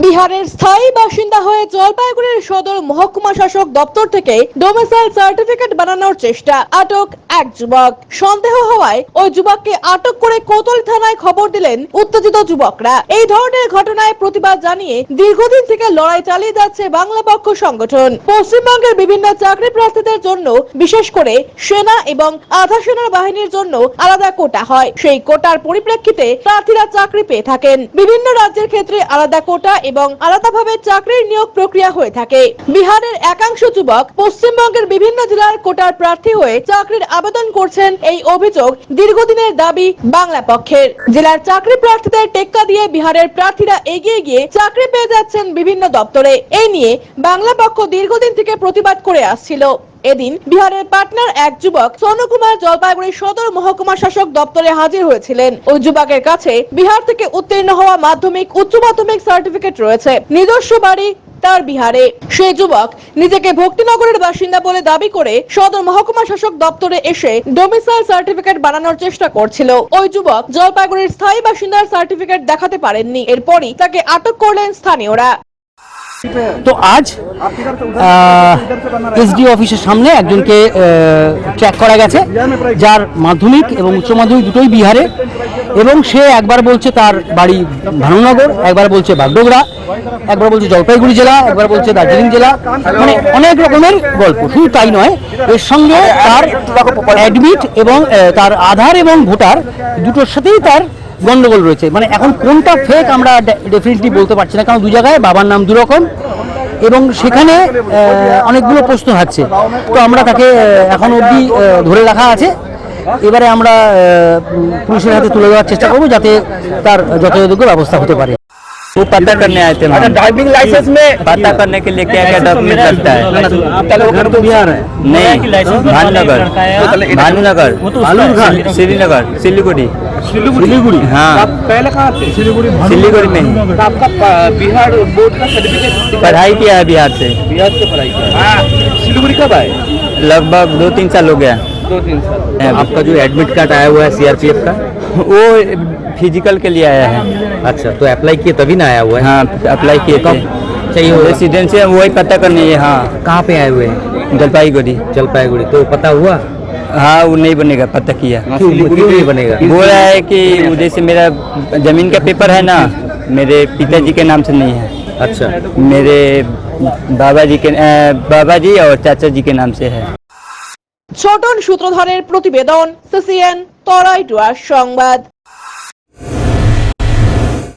বিহারের স্থায়ী বাসিন্দা হয়ে জলপাইগুড়ির সদর মহকুমা শাসক দপ্তর থেকে ডোমিসাইল সার্টিফিকেট বানানোর চেষ্টা। আটক এক যুবক। সন্দেহ হওয়ায় ওই যুবককে আটক করে কোতল থানায় খবর দিলেন উত্তেজিত যুবকরা। এই ধরনের ঘটনায় প্রতিবাদ জানিয়ে দীর্ঘদিন থেকে লড়াই চালিয়ে যাচ্ছে বাংলা পক্ষ সংগঠন। পশ্চিমবঙ্গের বিভিন্ন চাকরি প্রার্থীদের জন্য বিশেষ করে সেনা এবং আধা সেনার বাহিনীর জন্য আলাদা কোটা হয়। সেই কোটার পরিপ্রেক্ষিতে প্রার্থীরা চাকরি পেয়ে থাকেন। বিভিন্ন রাজ্যের ক্ষেত্রে আলাদা কোটা এবং আলাদাভাবে চাকরির নিয়োগ প্রক্রিয়া হয়ে থাকে। বিহারের একাংশ যুবক পশ্চিমবঙ্গের বিভিন্ন জেলার কোটার প্রার্থী হয়ে চাকরির আবেদন করছেন এই অভিযোগ দীর্ঘদিনের দাবি বাংলা পক্ষের। জেলার চাকরি প্রার্থীদের টেক্কা দিয়ে বিহারের প্রার্থীরা এগিয়ে গিয়ে চাকরি পেয়ে যাচ্ছেন বিভিন্ন দপ্তরে। এই নিয়ে বাংলা পক্ষ দীর্ঘদিন থেকে প্রতিবাদ করে আসছিল। এদিন বিহারের পাটনার এক যুবক সোনু কুমার জলপাইগুড়ি সদর মহকুমা শাসক দপ্তরে হাজির হয়েছিলেন। ওই যুবকের কাছে বিহার থেকে উত্তীর্ণ হওয়া মাধ্যমিক, উচ্চ মাধ্যমিক সার্টিফিকেট রয়েছে। নিজস্ব বাড়ি তার বিহারে। সেই যুবক নিজেকে ভক্তিনগরের বাসিন্দা বলে দাবি করে সদর মহকুমা শাসক দপ্তরে এসে ডোমিসাইল সার্টিফিকেট বানানোর চেষ্টা করছিল। ওই যুবক জলপাইগুড়ির স্থায়ী বাসিন্দার সার্টিফিকেট দেখাতে পারেননি। এরপরই তাকে আটক করলেন স্থানীয়রা। তো আজ এসডি অফিসের সামনে একজনকে ট্র্যাক করা গেছে যার মাধ্যমিক এবং উচ্চ মাধ্যমিক দুটোই বিহারে। এবং সে একবার বলছে তার বাড়ি ভানুনগর একবার বলছে বাগডোগরা একবার বলছে জলপাইগুড়ি জেলা একবার বলছে দার্জিলিং জেলা। মানে অনেক রকমের গল্প শুধু তাই নয় এর সঙ্গে তার অ্যাডমিট এবং তার আধার এবং ভোটার দুটোর সাথেই তার গন্ডগোল রয়েছে। মানে এখন কোনটা ফেক আমরা ডেফিনেটলি বলতে পারছি না, কারণ দু জায়গায় বাবার নাম দু রকম এবং সেখানে অনেকগুলো প্রশ্ন হচ্ছে তো আমরা তাকে এখন অবধি ধরে রাখা আছে। এবারে আমরা পুলিশের হাতে তুলে দেওয়ার চেষ্টা করব যাতে তার যথাযথ ব্যবস্থা হতে পারে। वो पता करने आए थे अच्छा ड्राइविंग लाइसेंस में पता करने के लिए क्या क्या डॉक्यूमेंट लगता है? आपका तो बिहार है। नहीं भानुनगर। भानुनगर। श्रीनगर सिलीगुड़ी। सिलीगुड़ी। हाँ। पहले कहाँ थे? सिलीगुड़ी सिलीगुड़ी में। तो आपका बिहार बोर्ड का सर्टिफिकेट पढ़ाई किया है बिहार से। बिहार से पढ़ाई किया हाँ। सिलीगुड़ी कब आए? लगभग दो तीन साल हो गया। दो तीन साल। आपका जो एडमिट कार्ड आया हुआ है सीआरपीएफ का? वो फिजिकल के लिए आया है अच्छा तो अप्लाई किए तभी ना आया हुआ है हाँ अप्लाई किए थे चाहिए होगा रेसिडेंशियल वही पता करनी है हाँ कहाँ पे आए हुए हैं जलपाईगुड़ी जलपाईगुड़ी तो पता हुआ हाँ वो नहीं बनेगा पता किया क्यों क्यों नहीं बनेगा बोल रहा है कि जैसे मेरा जमीन का पेपर है ना मेरे पिताजी के नाम से नहीं है अच्छा मेरे बाबा जी के अ, बाबा जी और चाचा जी के नाम से है ছোটন সূত্রধরের প্রতিবেদন সিসিএন তরাই ডুয়ার সংবাদ।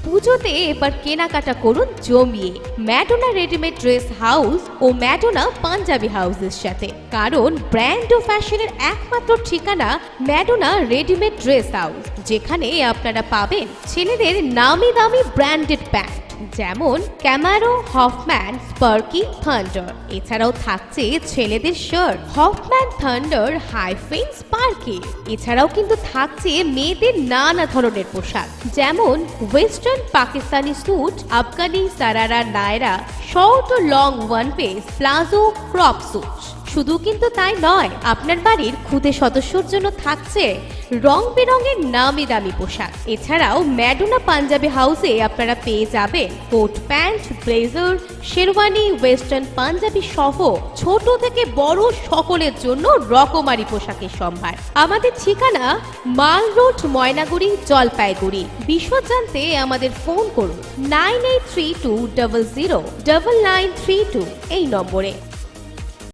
পুজোতে এবার কেনাকাটা করুন জমিয়ে। ম্যাডোনা রেডিমেড ড্রেস হাউস ও ম্যাডোনা পাঞ্জাবি হাউসের সাথে। কারণ ব্র্যান্ড ও ফ্যাশনের একমাত্র ঠিকানা ম্যাডোনা রেডিমেড ড্রেস হাউস, যেখানে আপনারা পাবেন ছেলেদের নামি দামি ব্র্যান্ডেড প্যান্ট। যেমন ক্যামারো, হফম্যান, স্পার্কি, থান্ডার। এছাড়াও থাকছে ছেলেদের shirt Hoffmann, thunder, hyphen, Sparky. এছাড়াও কিন্তু থাকছে মেয়েদের নানা ধরনের পোশাক, যেমন western Pakistani suit Afghani sharara Naira short ও long one piece palazzo crop suit শুধু কিন্তু তাই নয়, আপনার বাড়ির খুদে সদস্যর জন্য থাকছে রং বেরঙের নামি দামি পোশাক। এছাড়াও ম্যাডোনা পাঞ্জাবি হাউসে আপনারা পেয়ে যাবেন coat pant, blazer, sherwani, western punjabi সহ ছোট থেকে বড় সকলের জন্য রকমারি পোশাকের সম্ভার। আমাদের ঠিকানা মাল রোড, ময়নাগুড়ি, জলপাইগুড়ি। বিশদ জানতে আমাদের ফোন করুন nine eight three two double zero double nine three two এই নম্বরে।